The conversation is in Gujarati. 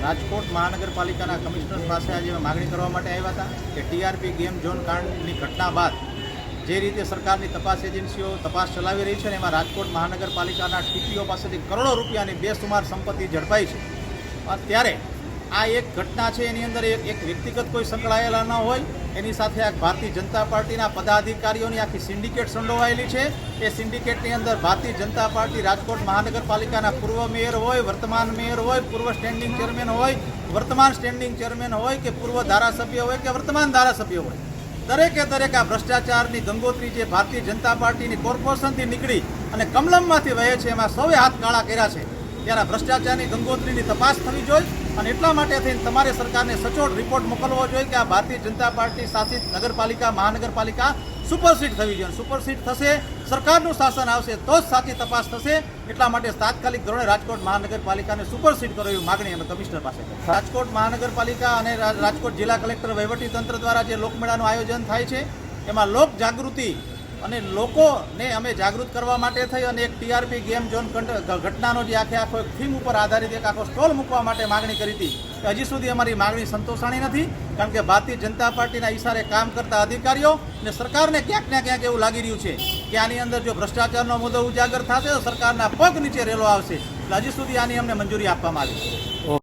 રાજકોટ મહાનગરપાલિકાના કમિશનર પાસે આજે માગણી કરવા માટે આવ્યા હતા કે ટીઆરપી ગેમ ઝોન કાંડની ઘટના બાદ જે રીતે સરકારની તપાસ એજન્સીઓ તપાસ ચલાવી રહી છે ને એમાં રાજકોટ મહાનગરપાલિકાના ટીપીઓ પાસેથી કરોડો રૂપિયાની બેસુમાર સંપત્તિ ઝડપાઈ છે ત્યારે આ એક ઘટના છે, એની અંદર એક એક વ્યક્તિગત કોઈ સંકળાયેલા ન હોય. એની સાથે આ ભારતીય જનતા પાર્ટીના પદાધિકારીઓની આખી સિન્ડિકેટ સંડોવાયેલી છે. એ સિન્ડિકેટની અંદર ભારતીય જનતા પાર્ટી રાજકોટ મહાનગરપાલિકાના પૂર્વ મેયર હોય, વર્તમાન મેયર હોય, પૂર્વ સ્ટેન્ડિંગ ચેરમેન હોય, વર્તમાન સ્ટેન્ડિંગ ચેરમેન હોય કે પૂર્વ ધારાસભ્ય હોય કે વર્તમાન ધારાસભ્ય હોય. દરેકે દરેક આ ભ્રષ્ટાચારની ગંગોત્રી જે ભારતીય જનતા પાર્ટીની કોર્પોરેશનથી નીકળી અને કમલમમાંથી વહે છે, એમાં સૌએ હાથ કાળા કર્યા છે. ત્યારે ભ્રષ્ટાચારની ગંગોત્રીની તપાસ થવી જોઈએ અને એટલા માટે થઈને તમારે સરકારને સચોટ રિપોર્ટ મોકલવો જોઈએ કે આ ભારતીય જનતા પાર્ટી શાસિત નગરપાલિકા, મહાનગરપાલિકા સુપરસીટ થવી જોઈએ. સુપરસીટ થશે, સરકારનું શાસન આવશે તો જ સાચી તપાસ થશે. એટલા માટે તાત્કાલિક ધોરણે રાજકોટ મહાનગરપાલિકાને સુપરસીટ કરો એવી માગણી અમે કમિશનર પાસે રાજકોટ મહાનગરપાલિકા અને રાજકોટ જિલ્લા કલેક્ટર વહીવટી તંત્ર દ્વારા જે લોકમેળાનું આયોજન થાય છે, એમાં લોક જાગૃતિ અને લોકોને અમે જાગૃત કરવા માટે થઈ અને એક ટીઆરપી ગેમ ઝોન ઘટનાનો જે આખે આખો એક થીમ ઉપર આધારિત એક આખો સ્ટોલ મૂકવા માટે માગણી કરી હતી હજી સુધી અમારી માગણી સંતોષાણી નથી, કારણ કે ભારતીય જનતા પાર્ટીના ઈશારે કામ કરતા અધિકારીઓ અને સરકારને ક્યાંક ને ક્યાંક એવું લાગી રહ્યું છે કે આની અંદર જો ભ્રષ્ટાચારનો મુદ્દો ઉજાગર થશે તો સરકારના પગ નીચે રેલો આવશે હજી સુધી આની અમને મંજૂરી આપવામાં આવી.